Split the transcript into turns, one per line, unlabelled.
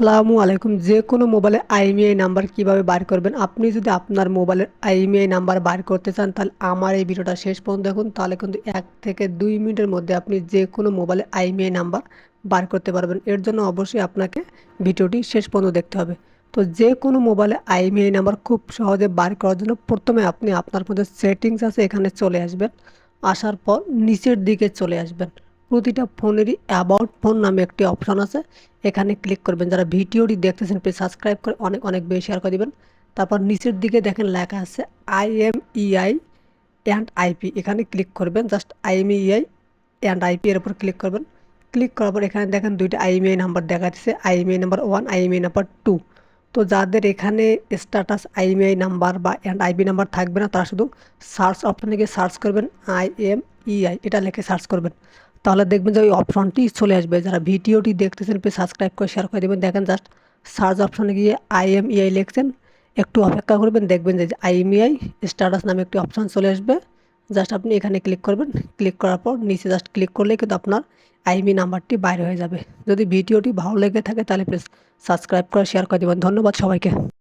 আসসালামু আলাইকুম। যে কোনো মোবাইলে আইএমআই নাম্বার কীভাবে বার করবেন? আপনি যদি আপনার মোবাইলের আইএমআই নাম্বার বার করতে চান, তাহলে আমার এই ভিডিওটা শেষ পর্যন্ত দেখুন। তাহলে কিন্তু এক থেকে দুই মিনিটের মধ্যে আপনি যে কোনো মোবাইলে আইএমআই নাম্বার বার করতে পারবেন। এর জন্য অবশ্যই আপনাকে ভিডিওটি শেষ পর্যন্ত দেখতে হবে। তো যে কোনো মোবাইলে আইএমআই নাম্বার খুব সহজে বার করার জন্য প্রথমে আপনি আপনার মধ্যে সেটিংস আছে, এখানে চলে আসবেন। আসার পর নিচের দিকে চলে আসবেন। প্রতিটা ফোনেরই অ্যাবাউট ফোন নামে একটি অপশন আছে। এখানে ক্লিক করবেন, যারা ভিডিওটি দেখতেছেন প্লিজ সাবস্ক্রাইব করে অনেক অনেক বেশি শেয়ার করে দিবেন। তারপর নিচের দিকে দেখেন লেখা আছে আইএমইআই অ্যান্ড আইপি এখানে ক্লিক করবেন জাস্ট আইএমইআই অ্যান্ড আইপি এর উপর ক্লিক করবেন। ক্লিক করার পর এখানে দেখেন দুইটা আইএমআই নাম্বার দেখা যাচ্ছে IMEI number one IMEI number two তো যাদের এখানে স্ট্যাটাস আইএমআই নাম্বার বা অ্যান্ড আইপি নাম্বার থাকবে না, তারা শুধু সার্চ অপশানে গিয়ে সার্চ করবেন আই এম ইআই এটা লিখে সার্চ করবেন। তাহলে দেখবেন যে ওই অপশনটি চলে আসবে। যারা ভিডিওটি দেখতেছেন প্লিজ সাবস্ক্রাইব করে শেয়ার করে দেবেন। দেখেন জাস্ট সার্চ অপশনে গিয়ে আইএমইআই লিখছেন। একটু অপেক্ষা করবেন, দেখবেন যে আইএমইআই স্ট্যাটাস নামে একটি অপশন চলে আসবে। জাস্ট আপনি এখানে ক্লিক করবেন। ক্লিক করার পর নিচে জাস্ট ক্লিক করলেই কিন্তু আপনার আইএমই নাম্বারটি বাইরে হয়ে যাবে। যদি ভিডিওটি ভালো লেগে থাকে তাহলে প্লিজ সাবস্ক্রাইব করে শেয়ার করে দেবেন। ধন্যবাদ সবাইকে।